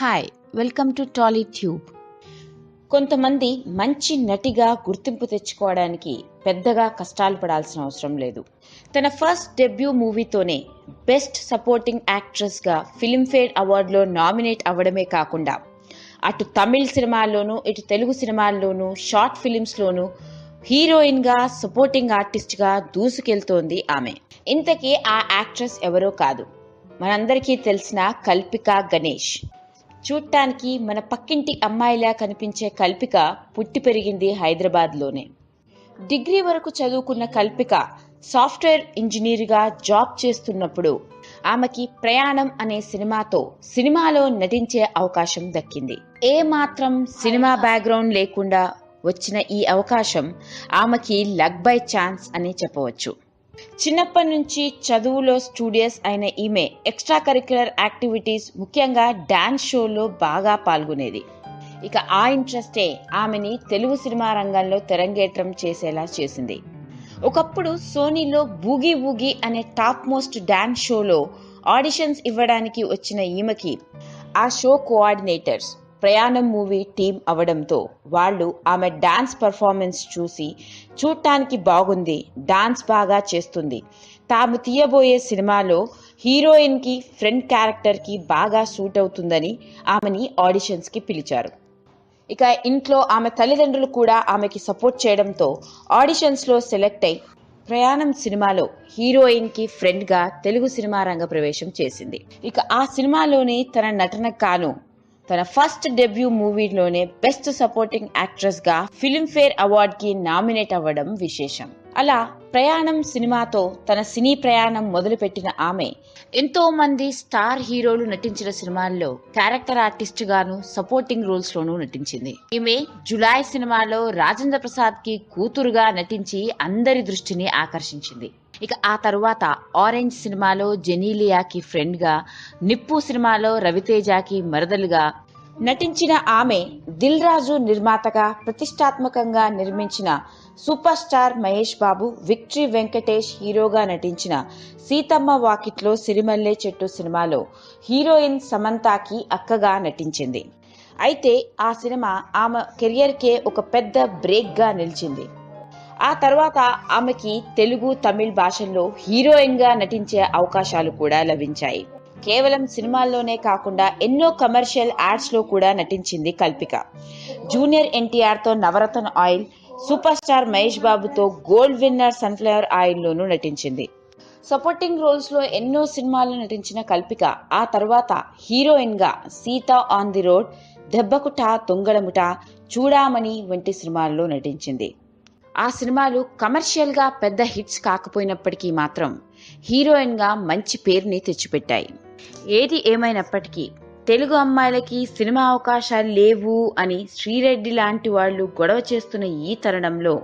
Hi welcome to Tolly Tube కొంతమంది మంచి నటిగా గుర్తింపు తెచ్చుకోవడానికి పెద్దగా కష్టాలు పడాల్సిన అవసరం లేదు. తన ఫస్ట్ డెబ్యూ మూవీతోనే బెస్ట్ సపోర్టింగ్ యాక్ట్రెస్గా ఫిల్మ్ఫేర్ అవార్డులో నామినేట్ అవ్వడమే కాకుండా అటు తమిళ్ సినిమాల్లోనూ ఇటు తెలుగు సినిమాల్లోనూ షార్ట్ ఫిలిమ్స్లోనూ హీరోయిన్గా సపోర్టింగ్ ఆర్టిస్ట్గా దూసుకెళ్తోంది ఆమె. ఇంతకీ ఆ యాక్ట్రెస్ ఎవరో కాదు. మనందరికీ తెలిసిన కల్పిక గణేష్. చూడటానికి మన పక్కింటి అమ్మాయిలా కనిపించే కల్పిక పుట్టి పెరిగింది హైదరాబాద్లోనే. డిగ్రీ వరకు చదువుకున్న కల్పిక సాఫ్ట్వేర్ ఇంజనీర్గా జాబ్ చేస్తున్నప్పుడు ఆమెకి ప్రయాణం అనే సినిమాతో సినిమాలో నటించే అవకాశం దక్కింది. ఏ మాత్రం సినిమా బ్యాక్గ్రౌండ్ లేకుండా వచ్చిన ఈ అవకాశం ఆమెకి లక్ బై ఛాన్స్ అని చెప్పవచ్చు. చిన్నప్పటి నుంచి చదువులో స్టూడియస్ అయిన ఈమె ఎక్స్ట్రా కరిక్యులర్ యాక్టివిటీస్ ముఖ్యంగా డాన్స్ షోలో బాగా పాల్గొనేది. ఇక ఆ ఇంట్రెస్టే ఆమెని తెలుగు సినిమా రంగంలో తెరంగేట్రం చేసేలా చేసింది. ఒకప్పుడు సోనీలో బూగి బూగి అనే టాప్ మోస్ట్ డాన్స్ షోలో ఆడిషన్స్ ఇవ్వడానికి వచ్చిన ఈమెకి ఆ show coordinators Prayanam movie team అవడంతో వాళ్ళు ఆమె డాన్స్ పర్ఫార్మెన్స్ చూసి చూడటానికి బాగుంది డాన్స్ బాగా చేస్తుంది. తాము తీయబోయే సినిమాలో హీరోయిన్కి ఫ్రెండ్ క్యారెక్టర్కి బాగా సూట్ అవుతుందని ఆమెని ఆడిషన్స్కి పిలిచారు. ఇక ఇంట్లో ఆమె తల్లిదండ్రులు కూడా ఆమెకి సపోర్ట్ చేయడంతో ఆడిషన్స్లో సెలెక్ట్ అయి ప్రయాణం సినిమాలో హీరోయిన్కి ఫ్రెండ్గా తెలుగు సినిమా రంగ ప్రవేశం చేసింది. ఇక ఆ సినిమాలోని తన నటన కాను తన ఫస్ట్ డెబ్యూ మూవీలోనే బెస్ట్ సపోర్టింగ్ యాక్ట్రెస్గా ఫిల్మ్ఫేర్ అవార్డ్కి నామినేట్ అవ్వడం విశేషం. అలా ప్రయాణం సినిమాతో తన సినీ ప్రయాణం మొదలుపెట్టిన ఆమె ఎంతో మంది స్టార్ హీరోలు నటించిన సినిమాల్లో క్యారెక్టర్ ఆర్టిస్ట్ గాను సపోర్టింగ్ రోల్స్ లోనూ నటించింది. ఈమె జులై సినిమాలో రాజేంద్ర ప్రసాద్కి కూతురుగా నటించి అందరి దృష్టిని ఆకర్షించింది. ఇక ఆ తరువాత ఆరెంజ్ సినిమాలో జెనీలియాకి ఫ్రెండ్గా నిప్పు సినిమాలో రవితేజకి మరదలుగా నటించిన ఆమె దిల్ రాజు నిర్మాతగా ప్రతిష్టాత్మకంగా నిర్మించిన super star Mahesh Babu victory Venkatesh హీరోగా నటించిన సీతమ్మ వాకిట్లో సిరిమల్లె చెట్టు సినిమాలో హీరోయిన్ సమంతాకి అక్కగా నటించింది. అయితే ఆ సినిమా ఆమె కెరియర్కే ఒక పెద్ద బ్రేక్గా నిలిచింది. ఆ తర్వాత ఆమెకి తెలుగు తమిళ్ భాషల్లో హీరోయిన్గా నటించే అవకాశాలు కూడా లభించాయి. కేవలం సినిమాల్లోనే కాకుండా ఎన్నో కమర్షియల్ యాడ్స్లో కూడా నటించింది Kalpika. Junior ఎన్టీఆర్తో Navaratna oil super star Mahesh బాబుతో గోల్డ్ విన్నర్ సన్ఫ్లవర్ ఆయిల్లోనూ నటించింది. సపోర్టింగ్ రోల్స్లో ఎన్నో సినిమాల్లో నటించిన కల్పిక ఆ తర్వాత హీరోయిన్గా సీత ఆన్ ది రోడ్ దెబ్బకుట తొంగడముట చూడామణి వంటి సినిమాల్లో నటించింది. ఆ సినిమాలు కమర్షియల్గా పెద్ద హిట్స్ కాకపోయినప్పటికీ మాత్రం హీరోయిన్గా మంచి పేరుని తెచ్చిపెట్టాయి. ఏది ఏమైనప్పటికీ తెలుగు అమ్మాయిలకి సినిమా అవకాశాలు లేవు అని శ్రీరెడ్డి లాంటి వాళ్ళు గొడవ చేస్తున్న ఈ తరుణంలో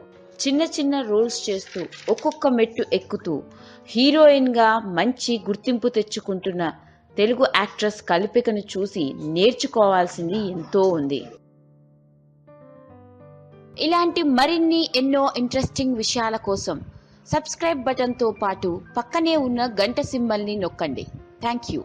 చిన్న చిన్న రోల్స్ చేస్తూ ఒక్కొక్క మెట్టు ఎక్కుతూ హీరోయిన్గా మంచి గుర్తింపు తెచ్చుకుంటున్న తెలుగు యాక్ట్రెస్ కల్పికను చూసి నేర్చుకోవాల్సింది ఎంతో ఉంది. ఇలాంటి మరిన్ని ఎన్నో ఇంట్రెస్టింగ్ విషయాల కోసం సబ్స్క్రైబ్ బటన్తో పాటు పక్కనే ఉన్న గంట సింబల్ని నొక్కండి. Thank you